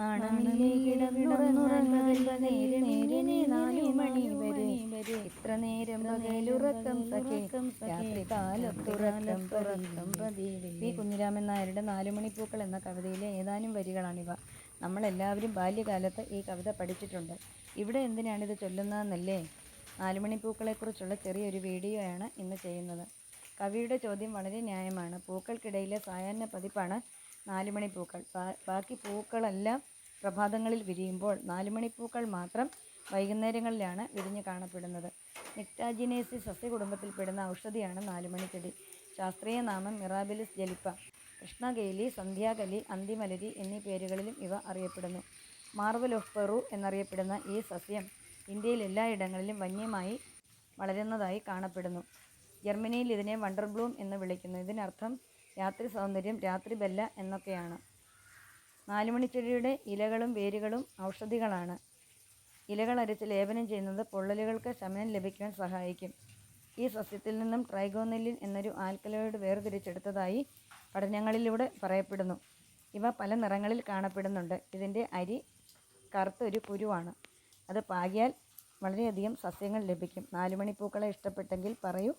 നാണമില്ലേ കിടന്നുറങ്ങുറങ്ങുക നേരെ നേരെ നാലു മണി വരെ. ഇത്ര നേരം പകലുറക്കം സഖേക്കം രാത്രി കാലത്തുറക്കം തുറക്കം പി കുഞ്ഞിരാമൻ നായരുടെ നാലുമണിപ്പൂക്കൾ എന്ന കവിതയിലെ ഏതാനും വരികളാണിവ. നമ്മളെല്ലാവരും ബാല്യകാലത്ത് ഈ കവിത പഠിച്ചിട്ടുണ്ട്. ഇവിടെ എന്തിനാണിത് ചൊല്ലുന്നതെന്നല്ലേ? നാലുമണിപ്പൂക്കളെക്കുറിച്ചുള്ള ചെറിയൊരു വീഡിയോയാണ് ഇന്ന് ചെയ്യുന്നത്. കവിയുടെ ചോദ്യം വളരെ ന്യായമാണ്. പൂക്കൾക്കിടയിലെ സായാഹ്ന പതിപ്പാണ് നാലുമണിപ്പൂക്കൾ പൂക്കൾ. ബാക്കി പൂക്കളെല്ലാം പ്രഭാതങ്ങളിൽ വിരിയുമ്പോൾ നാലുമണി പൂക്കൾ മാത്രം വൈകുന്നേരങ്ങളിലാണ് വിരിഞ്ഞ് കാണപ്പെടുന്നത്. നിക്ടാജിനേസി സസ്യകുടുംബത്തിൽപ്പെടുന്ന ഔഷധിയാണ് നാലുമണിച്ചെടി ശാസ്ത്രീയ നാമം മിറാബിലിസ് ജലിപ്പ. കൃഷ്ണകേലി സന്ധ്യാകലി അന്തിമലരി എന്നീ പേരുകളിലും ഇവ അറിയപ്പെടുന്നു. മാർവൽ ഓഫ് പെറു എന്നറിയപ്പെടുന്ന ഈ സസ്യം ഇന്ത്യയിൽ എല്ലായിടങ്ങളിലും വന്യമായി വളരുന്നതായി കാണപ്പെടുന്നു. ജർമ്മനിയിൽ ഇതിനെ വണ്ടർ ബ്ലൂം എന്ന് വിളിക്കുന്നു. ഇതിനർത്ഥം രാത്രി സൗന്ദര്യം രാത്രി ബെല്ല എന്നൊക്കെയാണ്. നാലുമണിച്ചെടിയുടെ ഇലകളും വേരുകളും ഔഷധികളാണ്. ഇലകൾ അരച്ച് ലേപനം ചെയ്യുന്നത് പൊള്ളലുകൾക്ക് ശമനം ലഭിക്കാൻ സഹായിക്കും. ഈ സസ്യത്തിൽ നിന്നും ട്രൈഗോനെല്ലിൻ എന്നൊരു ആൽക്കലോയിഡ് വേർതിരിച്ചെടുത്തതായി പഠനങ്ങളിലൂടെ പറയപ്പെടുന്നു. ഇവ പല നിറങ്ങളിൽ കാണപ്പെടുന്നുണ്ട്. ഇതിന്റെ അരി കറുത്ത ഒരു കുരുവാണ്. അത് പാകിയാൽ വളരെയധികം സസ്യങ്ങൾ ലഭിക്കും. നാലുമണിപ്പൂക്കളെ ഇഷ്ടപ്പെട്ടെങ്കിൽ പറയൂ.